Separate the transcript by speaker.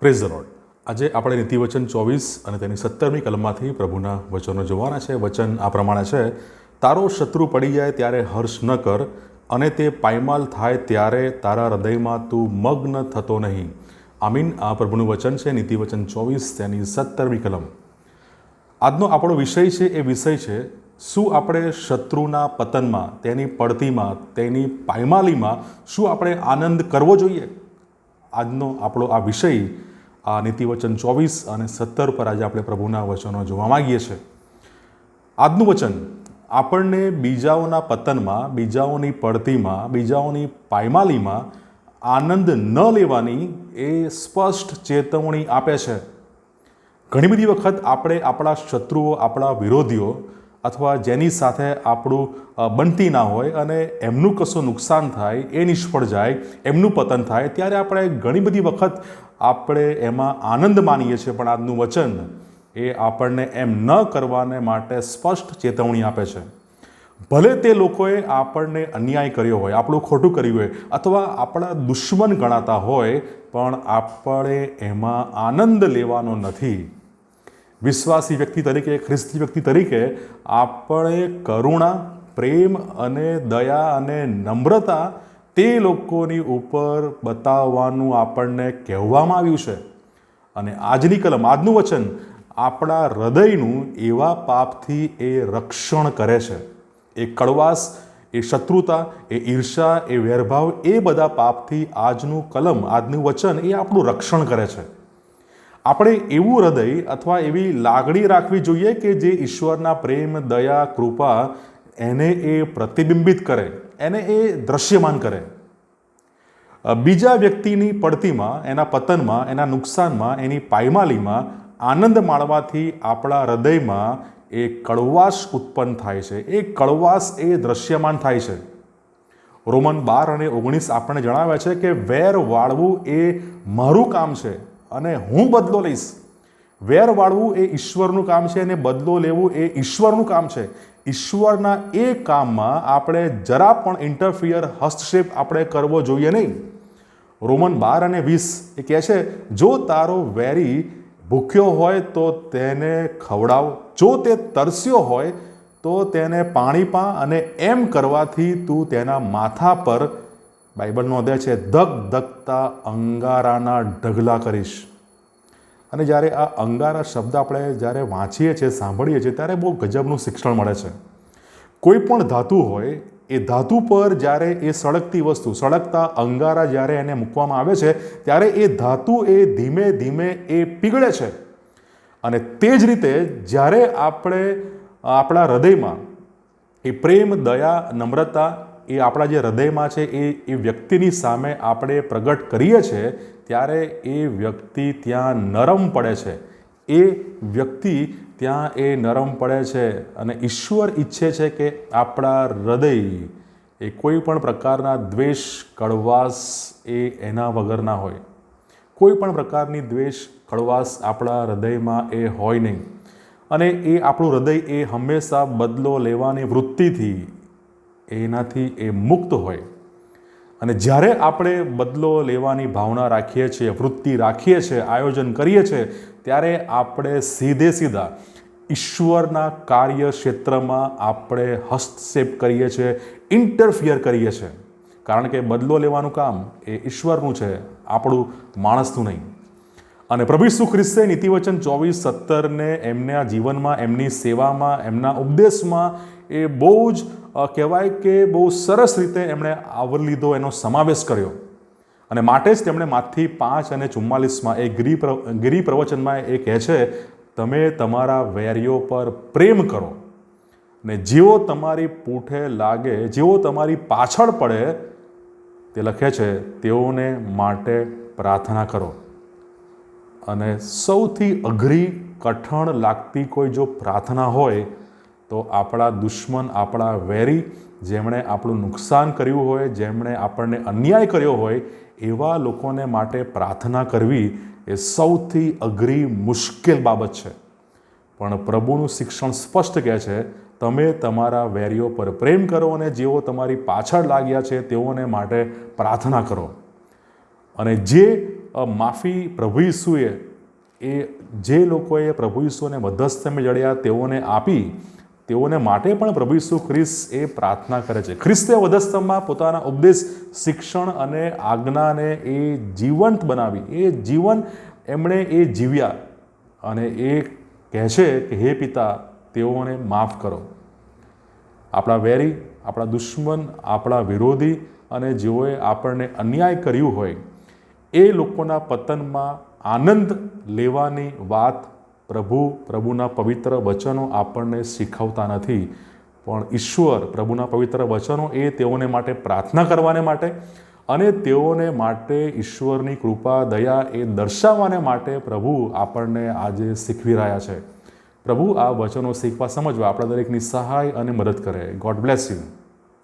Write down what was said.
Speaker 1: Praise the lord આજે આપણે નીતિવચન ચોવીસ અને તેની સત્તરમી કલમમાંથી પ્રભુના વચનો જોવાના છે. વચન આ પ્રમાણે છે, તારો શત્રુ પડી જાય ત્યારે હર્ષ ન કર, અને તે પાયમાલ થાય ત્યારે તારા હૃદયમાં તું મગ્ન થતો નહીં. આમીન. આ પ્રભુનું વચન છે, નીતિવચન ચોવીસ, તેની સત્તરમી કલમ. આજનો આપણો વિષય છે, એ વિષય છે, શું આપણે શત્રુના પતનમાં, તેની પડતીમાં, તેની પાયમાલીમાં, શું આપણે આનંદ કરવો જોઈએ? આજનો આપણો આ વિષય આ નીતિવચન ચોવીસ અને સત્તર પર આજે આપણે પ્રભુના વચનો જોવા માગીએ છીએ. આજનું વચન, આપણને બીજાઓના પતનમાં, બીજાઓની પડતીમાં, બીજાઓની પાયમાલીમાં આનંદ ન લેવાની એ સ્પષ્ટ ચેતવણી આપે છે. ઘણી બધી વખત આપણે આપણા શત્રુઓ, આપણા વિરોધીઓ અથવા જેની સાથે આપણું બનતી ના હોય અને એમનું કશું નુકસાન થાય, એ નિષ્ફળ જાય, એમનું પતન થાય, ત્યારે આપણે ઘણી બધી વખત આપણે એમાં આનંદ માનીએ છીએ. પણ આજનું વચન એ આપણને એમ ન કરવાને માટે સ્પષ્ટ ચેતવણી આપે છે. ભલે તે લોકોએ આપણને અન્યાય કર્યો હોય, આપણું ખોટું કર્યું હોય, અથવા આપણા દુશ્મન ગણાતા હોય, પણ આપણે એમાં આનંદ લેવાનો નથી. વિશ્વાસી વ્યક્તિ તરીકે, ખ્રિસ્તી વ્યક્તિ તરીકે આપણે કરુણા, પ્રેમ અને દયા અને નમ્રતા તે લોકોની ઉપર બતાવવાનું આપણને કહેવામાં આવ્યું છે. અને આજની કલમ, આજનું વચન આપણા હૃદયનું એવા પાપથી એ રક્ષણ કરે છે. એ કડવાશ, એ શત્રુતા, એ ઈર્ષા એ વેરભાવ એ બધા પાપથી આજનું કલમ, આજનું વચન એ આપણું રક્ષણ કરે છે. આપણે એવું હૃદય અથવા એવી લાગણી રાખવી જોઈએ કે જે ઈશ્વરના પ્રેમ, દયા, કૃપા એને એ પ્રતિબિંબિત કરે, એને એ દ્રશ્યમાન કરે. બીજા વ્યક્તિની પડતીમાં, એના પતનમાં, એના નુકસાનમાં, એની પાયમાલીમાં આનંદ માણવાથી આપણા હૃદયમાં એ કડવાશ ઉત્પન્ન થાય છે. એ કડવાશ એ દ્રશ્યમાન થાય છે. રોમન બાર અને ઓગણીસ આપણને જણાવે છે કે વેર વાળવું એ મારું કામ છે. અને હું બદલો લઈશ. વેર વાળવું એ ઈશ્વરનું કામ છે અને બદલો લેવું એ ઈશ્વરનું કામ છે. ઈશ્વરના એ કામમાં આપણે જરા પણ ઇન્ટરફિયર હસ્તક્ષેપ આપણે કરવો જોઈએ નહીં. રોમન બાર અને વીસ એ કહે છે, જો તારો વેરી ભૂખ્યો હોય તો તેને ખવડાવ. જો તે તરસ્યો હોય તો તેને પાણી પા અને એમ કરવાથી તું તેના માથા પર બાઇબલ અધ્યાય છે, ધગ ધગતા અંગારાના ઢગલા કરીશ. અને જ્યારે આ અંગારા શબ્દ આપણે જ્યારે વાંચીએ છીએ, સાંભળીએ છીએ, ત્યારે બહુ ગજબનું શિક્ષણ મળે છે. કોઈ પણ ધાતુ હોય, એ ધાતુ પર જ્યારે એ સળગતી વસ્તુ, સળગતા અંગારા જ્યારે એને મૂકવામાં આવે છે, ત્યારે એ ધાતુ એ ધીમે ધીમે એ પીગળે છે. અને તે જ રીતે જ્યારે આપણે આપણા હૃદયમાં એ પ્રેમ, દયા, નમ્રતા એ આપણા જે હૃદયમાં છે, એ એ વ્યક્તિની સામે આપણે પ્રગટ કરીએ છીએ, ત્યારે એ વ્યક્તિ ત્યાં નરમ પડે છે. એ વ્યક્તિ ત્યાં એ નરમ પડે છે અને ઈશ્વર ઈચ્છે છે કે આપણા હૃદય એ કોઈ પણ પ્રકારના દ્વેષ, કડવાશ એ એના વગરના હોય. કોઈ પણ પ્રકારની દ્વેષ, કડવાશ આપણા હૃદયમાં એ હોય નહીં. અને એ આપણું હૃદય એ હંમેશા બદલો લેવાની વૃત્તિથી એનાથી એ મુક્ત હોય. અને જ્યારે આપણે બદલો લેવાની ભાવના રાખીએ છીએ, વૃત્તિ રાખીએ છીએ, આયોજન કરીએ છીએ, ત્યારે આપણે સીધે સીધા ઈશ્વરના કાર્ય ક્ષેત્રમાં આપણે હસ્તક્ષેપ કરીએ છીએ ઇન્ટરફિયર કરીએ છીએ. કારણ કે બદલો લેવાનું કામ એ ઈશ્વરનું છે, આપણું માણસનું નહીં. અને પ્રભુ ઈસુ ખ્રિસ્તે નીતિવચન ચોવીસ, સત્તરને એમના જીવનમાં, એમની સેવામાં, એમના ઉપદેશમાં એ બહુ જ કહેવાય કે બહુ સરસ રીતે એમણે આવરી લીધો, એનો સમાવેશ કર્યો. અને માટે જ તેમણે માથી પાંચ અને ચુમ્માલીસમાં એ ગિરી ગિરી પ્રવચનમાં એ કહે છે, તમે તમારા વેરીઓ પર પ્રેમ કરો. ને જેઓ તમારી પૂઠે લાગે, જેઓ તમારી પાછળ પડે, તે લખે છે, તેઓને માટે પ્રાર્થના કરો. અને સૌથી અઘરી કઠણ લાગતી કોઈ જો પ્રાર્થના હોય, તો આપણા દુશ્મન આપણા વેરી, જેમણે આપણું નુકસાન કર્યું હોય, જેમણે આપણને અન્યાય કર્યો હોય, એવા લોકોને માટે પ્રાર્થના કરવી એ સૌથી અઘરી મુશ્કેલ બાબત છે. પણ પ્રભુનું શિક્ષણ સ્પષ્ટ કહે છે, તમે તમારા વેરીઓ પર પ્રેમ કરો અને જેઓ તમારી પાછળ લાગ્યા છે, તેઓને માટે પ્રાર્થના કરો. અને જે માફી પ્રભુ ઈસુએ એ જે લોકોએ પ્રભુ ઈસુને મધ્યસ્થમે જડ્યા તેઓને આપી, તેઓને માટે પણ પ્રભુ ઈસુ ખ્રિસ્ત એ પ્રાર્થના કરે છે. ખ્રિસ્તે વધસ્તંભમાં પોતાના ઉપદેશ, શિક્ષણ અને આજ્ઞાને એ જીવંત બનાવી. એ જીવન એમણે એ જીવ્યા અને એ કહે છે કે, હે પિતા, તેઓને માફ કરો. આપણા વેરી, આપણા દુશ્મન, આપણા વિરોધી અને જેઓએ આપણને અન્યાય કર્યું હોય એ લોકોના પતનમાં આનંદ લેવાની વાત પ્રભુ, પ્રભુના પવિત્ર વચનો આપણને શીખવતા નથી. પણ ઈશ્વર, પ્રભુના પવિત્ર વચનો એ તેઓને માટે પ્રાર્થના કરવાને માટે અને તેઓને માટે ઈશ્વરની કૃપા, દયા એ દર્શાવવાને માટે પ્રભુ આપણને આજે શીખવી રહ્યા છે. પ્રભુ આ વચનો શીખવા સમજવા આપણા દરેકની સહાય અને મદદ કરે. God bless you